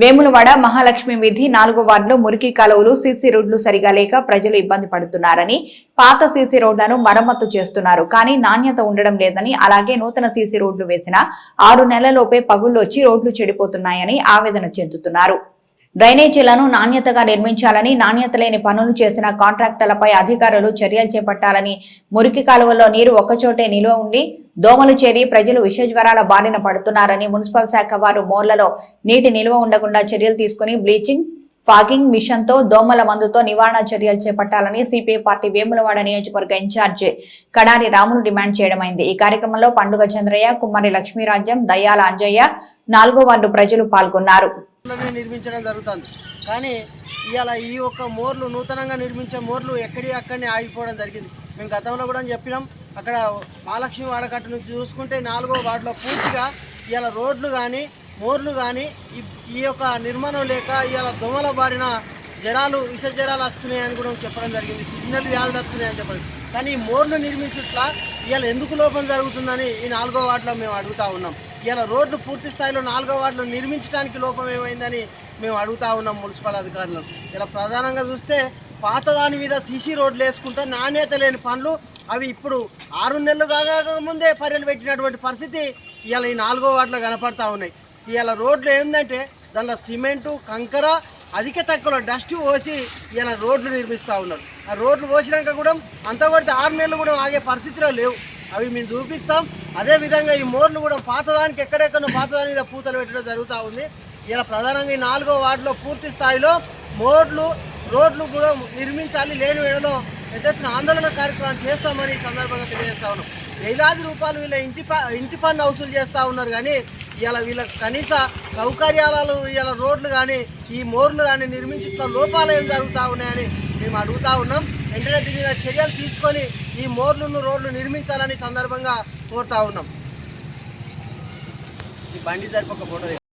వేములవాడ మహాలక్ష్మి వీధి నాలుగో వార్డులో మురికి కాలువలు సీసీ రోడ్లు సరిగా లేక ప్రజలు ఇబ్బంది పడుతున్నారని పాత సీసీ రోడ్లను మరమ్మతు చేస్తున్నారు. కానీ నాణ్యత ఉండడం లేదని అలాగే నూతన సీసీ రోడ్లు వేసిన ఆరు నెలలోపే పగుళ్ళొచ్చి రోడ్లు చెడిపోతున్నాయని ఆవేదన చెందుతున్నారు. డ్రైనేజీలను నాణ్యతగా నిర్మించాలని నాణ్యత లేని పనులు చేసిన కాంట్రాక్టర్లపై అధికారులు చర్యలు చేపట్టాలని మురికి కాలువల్లో నీరు ఒక్కచోటే నిలువ ఉండి దోమలు చేరి ప్రజలు విష జ్వరాల బారిన పడుతున్నారని మున్సిపల్ శాఖ వారు మోర్లలో నీటి నిల్వ ఉండకుండా చర్యలు తీసుకుని బ్లీచింగ్ ఫాగింగ్ మిషన్తో దోమల మందుతో నివారణ చర్యలు చేపట్టాలని సిపిఐ పార్టీ వేములవాడ నియోజకవర్గ ఇన్ఛార్జ్ కడారి రాములు డిమాండ్ చేయడమైంది. ఈ కార్యక్రమంలో పండుగ చంద్రయ్య కుమ్మరి లక్ష్మీరాజ్యం దయ్యాల అంజయ్య నాలుగో వార్డు ప్రజలు పాల్గొన్నారు. నిర్మించడం జరుగుతుంది. కానీ ఇవాళ ఈ యొక్క మోర్లు నూతనంగా నిర్మించే మోర్లు ఎక్కడి అక్కడనే ఆగిపోవడం జరిగింది. మేము గతంలో కూడా చెప్పినాం అక్కడ మహాలక్ష్మి వాడకట్టు నుంచి చూసుకుంటే నాలుగో వార్డులో పూర్తిగా ఇవాళ రోడ్లు కానీ మోర్లు కానీ ఈ ఈ యొక్క నిర్మాణం లేక ఇవాళ దోమల బారిన జ్వరాలు విష జ్వరాలు వస్తున్నాయని కూడా చెప్పడం జరిగింది. సీజనల్ వ్యాధులు వస్తున్నాయని చెప్పడం. కానీ మోర్లు నిర్మించుట్లా ఇవాళ ఎందుకు లోపం జరుగుతుందని ఈ నాలుగో వార్డులో మేము అడుగుతా ఉన్నాం. ఇలా రోడ్లు పూర్తి స్థాయిలో నాలుగో వార్డులు నిర్మించడానికి లోపం ఏమైందని మేము అడుగుతా ఉన్నాం మున్సిపల్ అధికారులను ఇలా ప్రధానంగా చూస్తే పాత దాని మీద సీసీ రోడ్లు వేసుకుంటే నాణ్యత లేని పనులు అవి ఇప్పుడు ఆరు నెలలు కాక ముందే పర్యలు పెట్టినటువంటి పరిస్థితి ఇలా ఈ నాలుగో వార్డులో కనపడతా ఉన్నాయి. ఇలా రోడ్లు ఏంటంటే దానిలో సిమెంటు కంకర అధిక తక్కువలో డస్ట్ పోసి ఇలా రోడ్లు నిర్మిస్తూ ఉన్నారు. ఆ రోడ్లు పోసినాక కూడా అంతా కొడితే ఆరు నెలలు కూడా ఆగే పరిస్థితిలో లేవు. అవి మేము చూపిస్తాం. అదే విధంగా ఈ మోర్లు కూడా పాతదానికి ఎక్కడెక్కడో పాతదాని మీద పూతలు పెట్టడం జరుగుతూ ఉంది. ఇలా ప్రధానంగా ఈ నాలుగో వార్డులో పూర్తి స్థాయిలో మోర్లు రోడ్లు కూడా నిర్మించాలి లేని వేళలో పెద్ద ఆందోళన కార్యక్రమం చేస్తామని ఈ సందర్భంగా తెలియజేస్తా ఉన్నాం. వేలాది రూపాయలు వీళ్ళ ఇంటి ప ఇంటి పన్ను వసూలు చేస్తూ ఉన్నారు కానీ ఇలా వీళ్ళ కనీస సౌకర్యాలు ఇలా రోడ్లు కానీ ఈ మోర్లు కానీ నిర్మించుకున్న లోపాలు ఏం జరుగుతూ ఉన్నాయని మేము అడుగుతా ఉన్నాం. వెంటనే దీని మీద చర్యలు తీసుకొని ఈ మోర్లను రోడ్లు నిర్మించాలని సందర్భంగా కోరుతా ఉన్నాం. ఈ బండి జరిపి ఒక ఫోటో